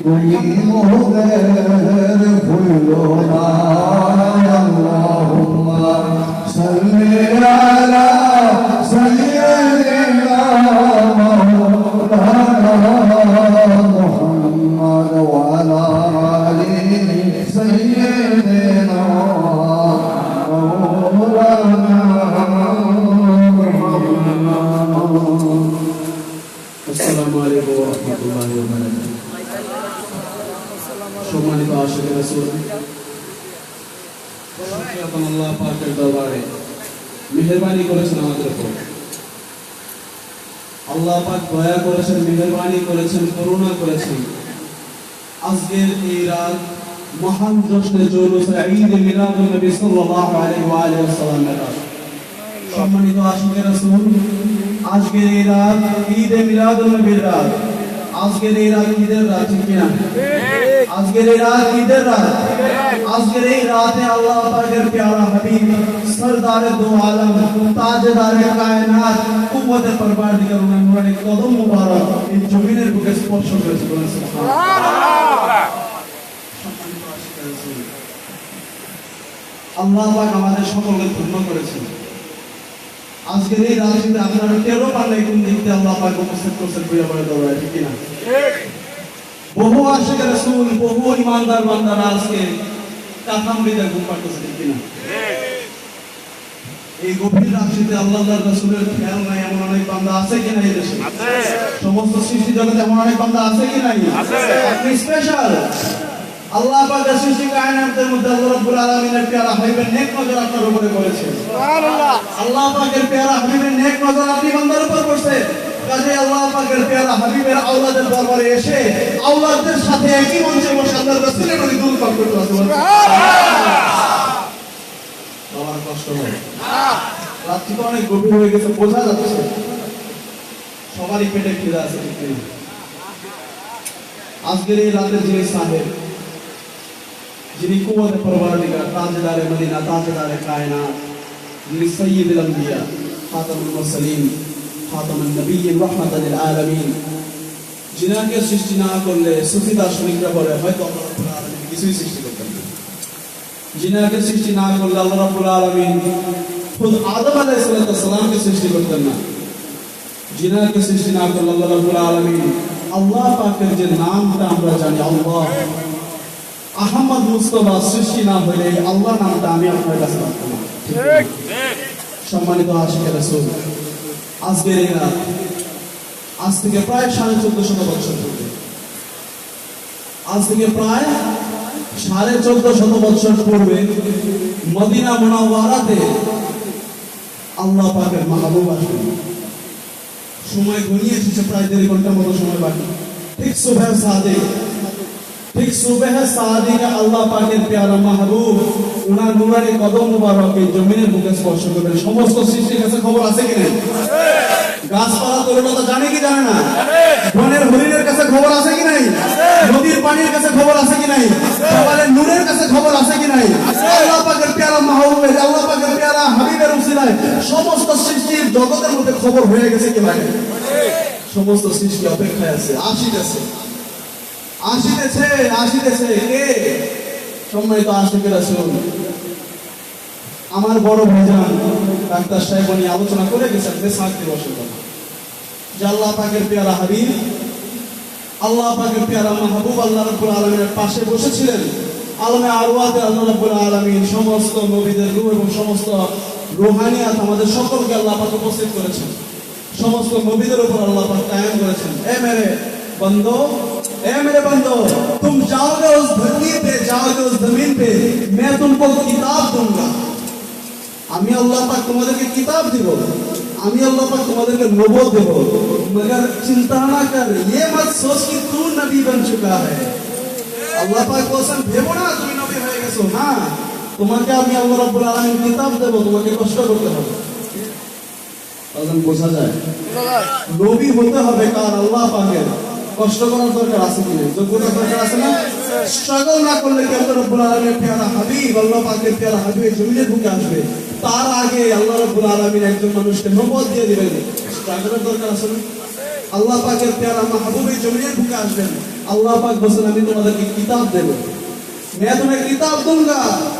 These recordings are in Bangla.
তুমি মোদের ভুলো না আল্লাহ পাকের দরবারে মেহেরবানি করেছেন আমাদের উপর। আল্লাহ পাক দয়া করেছেন, মেহেরবানি করেছেন, করুণা করেছেন। আজকের এই রাত মহান জশ্নে জৌলুস ঈদ মিলাদুন নবী সাল্লাল্লাহু আলাইহি ওয়া আলিহি ওয়াসাল্লামের রাত। সম্মানিত আশিকের রাসূল, আজকের এই রাত ঈদে মিলাদুন নবীর রাত। আজকের এই রাত ঈদের রাত ঠিক কিনা? আজকের এই রাত ঈদের রাত? আজকের এই রাতে আল্লাহ পাকের প্যারা হাবিব, সরদারে দো আলম, তাজদারে কায়নাত কুওয়াতে পরওয়ারদিগার উনার কদম মুবারক এই জমিনের বুকে স্পর্শ করেছে সুবহানাল্লাহ আল্লাহ পাক আমাদের সকলকে ধন্য করেছেন। আজকের এই রাজনীতি আপনারা কেউ পারলে কোন দিকতে আল্লাহ পাক উপস্থিত করছেন প্রিয় বলে দৌড়ায় ঠিক না বহু আশেখ রসুল বহু ইমানদার বান্দারা আজকে কাথামরিতে ঘুম পাড়তেছে ঠিক না এই গভীর রাত্রিতে আল্লাহ রসুলের খেয়াল নাই এমন অনেক বান্দা আছে কি নাই দেশে? সমস্ত সৃষ্টি জগতে এমন অনেক বান্দা আছে কি নাই আপনি স্পেশাল আল্লাহ পাকের সৃষ্টি কায়নাতের মধ্যে আল্লাহ রাব্বুল আলামিনের পেয়ারা হাবিবের নেক নজর আপনার উপরে করেছেন আল্লাহ পাকের পেয়ারা হাবিবের নেক নজর আপনি বান্দার উপর করছে কাজে আল্লাহ পাকের পেয়ারা হাবিবের আওলাদের দরবারে এসে আওলাদদের সাথে একই মঞ্চে বসে আল্লাহর রাসূলের নবী দূর করতে বাবার কষ্ট হয়। রাত্রি তো অনেক গভীর হয়ে গেছে বোঝা যাচ্ছে। সবারই পেটে খিদা আছে? আজকের এই রাতের যিনি সাহেব যিনি কুয়াতে পরওয়ারদিগার তাজদারে মদিনা তাজদারে কায়নাত যিনি সৈয়দুল আম্বিয়া খাতামুল মুরসালিন খাতামুন নবিয়্যিন রাহমাতাল লিল আলামিন। যিনাকে সৃষ্টি না করলে সুফি দার্শনিকরা বলে হয়তো আল্লাহ রাব্বুল আলামিন কিছুই সৃষ্টি করতেন না। যিনাকে সৃষ্টি না করলে আল্লাহ রাব্বুল আলামিন খুদ আদম আলাইহিস সালামকে সৃষ্টি করতেন না। যিনাকে সৃষ্টি না করলে আল্লাহ রাব্বুল আলামিন আল্লাহ পাকের যে নামটা আমরা জানি আল্লাহ। আহমদ মুস্তফা সৃষ্টি না হলে আল্লাহ নামটা আমি আপনার কাছে রাখতাম সম্মানিত আশিকের রাসূল আজকের এই রাত। আজ থেকে প্রায় সাড়ে চোদ্দ শত বছর পূর্বে। আজ থেকে প্রায় সাড়ে চোদ্দ শত বছর পূর্বে মদিনা মোনাওয়ারাতে আল্লাহ পাকের মাহবুব আসবেন সময় ঘনিয়ে এসেছে, প্রায় দেড় ঘণ্টার মতো সময় বাকি। ঠিক সুবহ সাদিক, ঠিক সুবহ সাদিকে আল্লাহ পাকের পেয়ারা মাহবুব ওনার নুরানি কদম মুবারক জমিনের বুকে স্পর্শ করবেন। সমস্ত সৃষ্টির কাছে খবর আছে কি নাই গাছপালা তরুণতা জানে কি জানে না? বনের হরিণের কাছে খবর আছে কি নাই? নদীর পানির কাছে খবর আছে কি নাই? সকালের নূরের কাছে খবর আছে কি নাই? আল্লাহ পাকের পেয়ারা মাহবুবের আল্লাহ পাকের পেয়ারা হাবিবের উসিলায় সমস্ত সৃষ্টির জগতের মধ্যে খবর হয়ে গেছে কি ভাই সমস্ত সৃষ্টি অপেক্ষায় আছে, আসিতেছে। আসিতেছে আসিতেছে। কে? সম্মানিত আশিকের আসুন। আমার বড় ভাইজান, ডাক্তার সাহেব উনি আলোচনা করে গেছেন বেসাক দিবসের কথা যে আল্লাহ পাকের পেয়ারা হাবিব, আল্লাহ পাকের পেয়ারা মাহবুব আল্লাহ রাব্বুল আলামিনের পাশে বসেছিলেন। আলমে আরওয়াতে আল্লাহ রাব্বুল আলামিন সমস্ত নবীদের রূহ এবং সমস্ত রুহানিয়াত আমাদের সকলকে আল্লাহ পাক উপস্থিত করেছেন। সমস্ত নবীদের উপর আল্লাহ পাক কায়েম করেছেন। এ মেরে বন্ধু ए मेरे बंदो तुम जाओगे उस धरती पे जाओगे उस ज़मीन पे मैं तुमको किताब दूँगा আমি আল্লাহ পাক তোমাদেরকে কিতাব দিব আমি আল্লাহ পাক তোমাদেরকে নবত দেব मगर चिंता ना कर ये मत सोच कि तू नबी बन चुका है আল্লাহ পাক বলেন ভেবো না তুমি নবী হয়ে গেছো না তোমাকে আমি আল্লাহ রাব্বুল আলামিন কিতাব দেব তোমাকে কষ্ট করতে হবে আজান বোঝা যায় নবী হতে হবে কার আল্লাহ পাকের কষ্ট করার দরকার আছে কি যোগ্যতা দরকার আছে না? স্ট্রাগল না করলে কি আল্লাহ রব্বুল আলমের পেয়ারা হাবিব, আল্লাহ পাকের পেয়ারা হাবিবের জমিনের বুকে আসবে। তার আগে আল্লাহ রব্বুল আলামিন একজন মানুষকে নবুয়ত দিয়ে দিবেন। স্ট্রাগলের দরকার আছে না? আল্লাহ পাকের পেয়ারা মাহবুব এই বুকে আসবেন। আল্লাহ পাক বসেন আমি তোমাদেরকে কিতাব দেব। मैं तुम्हें किताब दूंगा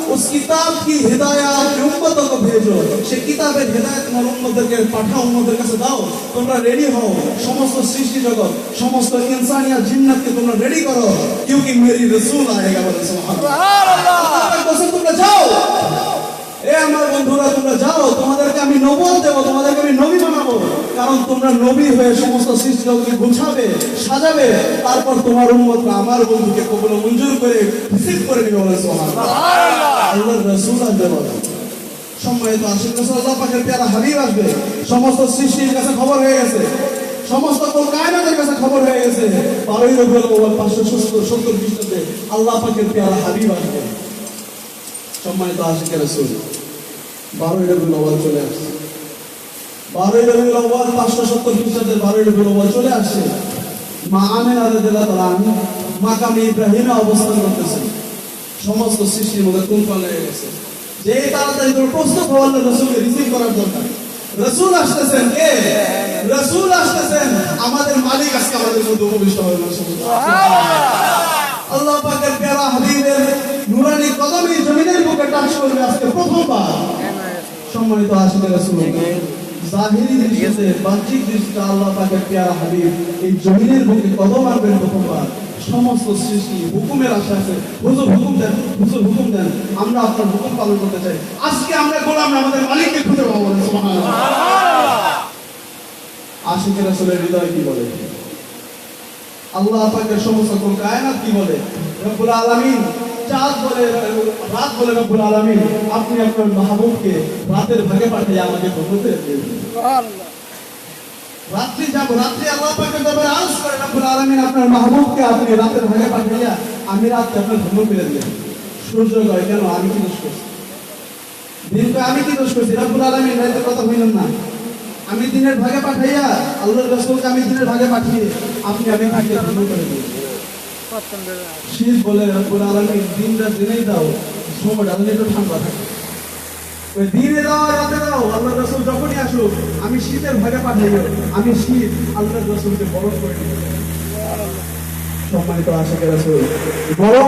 उस किताब की हिदायत उम्मतों को भेजो সে কিতাবের হিদায়াত তোমার উম্মতদেরকে পাঠাও উম্মতের কাছে দাও তোমরা রেডি হও সমস্ত সৃষ্টি জগৎ সমস্ত ইনসানিয়া জিন্নাতকে তোমরা রেডি করো क्योंकि मेरी रसूल आएगा বলে সুবহানাল্লাহ আল্লাহ বলছেন তোমরা যাও এ আমার বন্ধুরা তোমরা যাও তোমাদেরকে আমি নবুয়ত দেব তোমাদেরকে আমি নবী বানাবো কারণ তোমরা নবী হয়ে সমস্ত সৃষ্টি গুছাবে সাজাবে তারপর তোমার উম্মতরা আমার বন্ধুকে ও মঞ্জুর করে রিসিভ করে নিবে বলে আল্লাহর রাসূল সম্মানিত আশিক আল্লাহ পেয়ারা হাবিব আসবে। সমস্ত সৃষ্টির কাছে খবর হয়ে গেছে। সমস্ত কায়নাতের কাছে খবর হয়ে গেছে। বারোই রবিউল আউয়াল পাঁচশো সত্তর সত্তর খ্রিস্টাব্দে আল্লাহ পাকের পেয়ারা হাবিব আসবে। সম্মানিত আশিক রাসূল বারোই রবিউল চলে আসছে। বারোই রবিউল পাঁচশো সত্তর খ্রিস্টাব্দে বারোই রবিউল চলে আসছে মা আমেনা রাদিয়াল্লাহু ইব্রাহিমে অবস্থান সমস্ত সৃষ্টির মধ্যে লেগে গেছে? যে তাড়াতাড়ি রসুলকে রিসিভ করার দরকার। রসুল আসতেছেন কে? রসুল আসতেছেন। আমাদের মালিক আজকে আমাদের মধ্যে উপবিষ্ট আল্লাহ পাকের প্যারা হাবিবের নুরানি কদমে জমিনের বুকে টাচ করবে আজকে প্রথমবার। সম্মানিত আসলে রসুল। জাহিরি দৃষ্টিতে, বাহ্যিক দৃষ্টিতে আল্লাহ পাকের পেয়ারা হাবিব। এই জমিনের বুকে প্রথমবার। সমস্ত সৃষ্টি হুকুমের আশা আছে হুজুর হুকুম দেন, হুজুর হুকুম দেন। আমরা আপনার হুকুম পালন করতে চাই। আজকে আমরা গোলাম, আমাদের মালিককে খুঁজে পাবো আশিকের রাসূলের হৃদয় কি বলে? আল্লাহ পাকের সমস্ত কোন কায়নাত কি বলে? রব্বুল চাঁদ বলে রাত বলে রব্বুল আলামিন আপনি আপনার মাহবুবকে রাতের ভাগে পাঠিয়ে আমাকে দেন রাত্রি যাব রাত্রি আল্লাহ পাকের দরবারে আরজ করে রব্বুল আলামিন আপনার মাহবুবকে আপনি রাতের ভাগে পাঠিয়ে আমি রাতে আপনার ঘুমো ফিরে দিলেন সূর্য গয় কেন? আমি কি দোষ করছি? দিনকে আমি কি দোষ করছি? রব্বুল আলামিন রাতের কথা হইলেন না। আমি দিনের ভাগে পাঠাইয়া আল্লাহর রাসূলকে আমি দিনের ভাগে পাঠিয়ে আপনি আমি ভাগে ঘুমো করে দিই শীত বলে রব্বুল আলামিন দিন রাত দিনেই দাও সময়টা তাহলে একটু ঠান্ডা থাকে। দিনে দাও, রাতে দাও আল্লাহ রসুল যখনই আসুক, আমি শীতের ভাগে পাঠাই আমি শীত আল্লাহ রসুলকে বরণ করে সম্মানিত আশিক রাসূল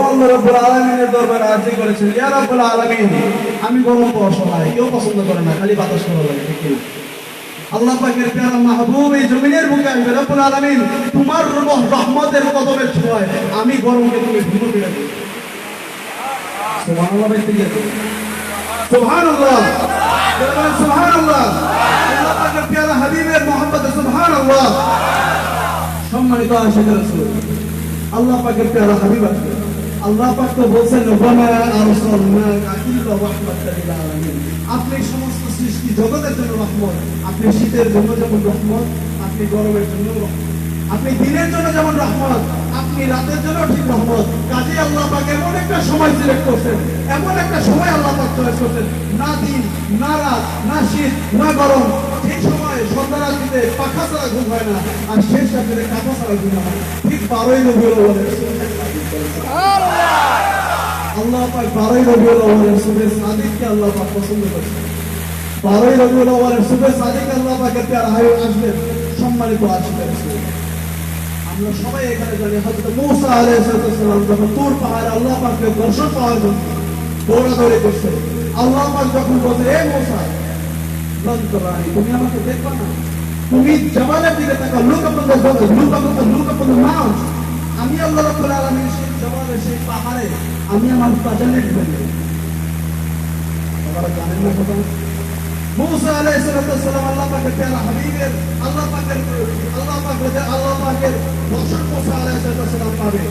আল্লাহ রাব্বুল আলামিনের দরবারে আরজি করেছেন, ইয়া রাব্বুল আলামিন, আমি গরম তো অসহায়, কেউ পছন্দ করে না, খালি বাতাস ভালো লাগে, ঠিক? আল্লাহ পাকের প্যারা মাহবুব, এই জমিনের বুকে আসবে রব্বুল আলামিন তোমার রহ- রহমতের কদমের ছোঁয়ায় আমি গরমকে তুমি সুবহানাল্লাহ আল্লাহ হাবিবের মোহাম্মদ সম্মানিত আশিক আল্লাহ পাকের প্যারা হাবিব আছে। আল্লাহ পাক তো বলছেন ওয়ামা আরসালনাকা ইল্লা রাহমাতাল লিল আলামিন। আপনি সমস্ত সৃষ্টি জগতের জন্য রহমত, আপনি শীতের জন্য যেমন রহমত, আপনি গরমের জন্য রহমত। আপনি দিনের জন্য যেমন রহমত, আপনি রাতের জন্য ঠিক রহমত। কাজে আল্লাহ পাক এমন একটা সময় সিলেক্ট করছেন, এমন একটা সময় আল্লাহ পাক চয়েস করছেন। না দিন, না রাত, না শীত, না গরম ঠিক সময় সন্ধ্যা রাত্রিতে পাখা ছাড়া ঘুম হয় না, আর শেষ রাত্রিতে কাঁথা ছাড়া ঘুম হয়। ঠিক বারোই নবীর আল্লাহ পাক বারোই রবিউল আউয়ালের সুবে সাদিককে আল্লাহ পাক পছন্দ করেন বারোই রবিউল আউয়ালের সুবে সাদিক আল্লাহ পাকের প্যার হায় আসবেন সম্মানিত রাসূল। আমরা সবাই এখানে জানি, হযরত মূসা আলাইহিস যখন তুর পাহাড়ে আল্লাহ পাককে দর্শন পাওয়ার জন্য দৌড়াদৌড়ি করছে, আল্লাহ পাক যখন বলছে, এ মূসা লন্তরানি তুমি আমাকে দেখবা না। তুমি জবানের দিকে তাকাও look upon the look Mount আমি আল্লাহ রব্বুল আলামিন সেই জবানের সেই পাহাড়ে আমি আমার তাজাল্লি ঢেলে আপনারা জানেন না কথা? মুসা আলাইহিস সালাম আল্লাহ পাকের প্যারা হাবিবের, আল্লাহ পাকের আল্লাহ পাকের আল্লাহ পাকের বছর মুসা আলাইহিস সালাম পাবে।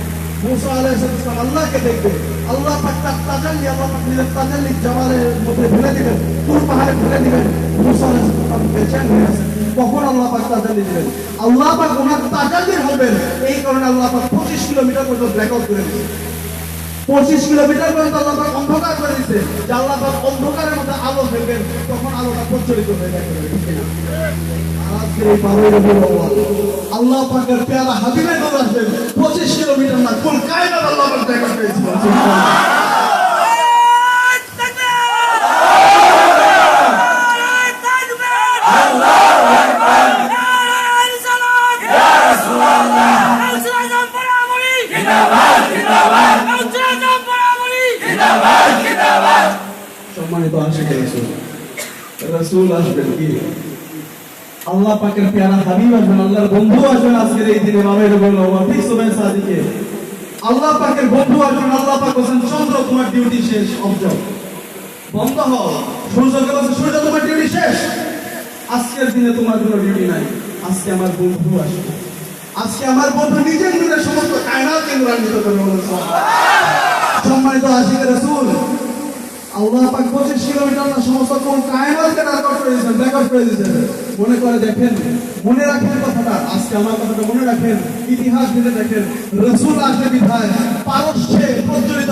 পঁচিশ কিলোমিটার পর্যন্ত আল্লাহ অন্ধকার করে দিচ্ছে যে আল্লাহ অন্ধকারের মধ্যে আলো ফেলবেন, তখন আলোটা প্রজ্বলিত হয়ে যাবে আল্লাহ পাকের পেয়ারা হাবিবের আসবেন। পঁচিশ কিলোমিটার না কোন কায়নার আল্লাহ পাক দেখা পেয়েছিল রসুল আসবেন কি আল্লাহ পাকের পেয়ারা হাবিব আসবেন, আল্লাহর বন্ধু আসবেন আজকের এই দিনে এটা বলল ঠিক সময় সাদিকে। আল্লাহ পাকের বন্ধু আসবেন, আল্লাহ পাক বলছেন, চন্দ্র, তোমার ডিউটি শেষ অব্দ বন্ধ হও। সূর্যকে বলছে, সূর্য, তোমার ডিউটি শেষ। আজকের দিনে তোমার কোনো ডিউটি নাই। আজকে আমার বন্ধু আসবে। আজকে আমার বন্ধু নিজের নিজের সমস্ত কায়নাতকে নূরান্বিত বলে সম্মানিত আশিক রসুল আল্লাহ পাক পঁচিশ কিলোমিটার না সমস্ত কোন কায়নাতকে রেকর্ড করে দিয়েছেন ব্যাকআপ করে দিয়েছেন মনে করে দেখেন, মনে রাখেন কথাটা, আজকে আমার কথাটা মনে রাখেন, ইতিহাস ভেবে দেখেন, রসুল আসলে বিধায় পারস্যে প্রজ্বলিত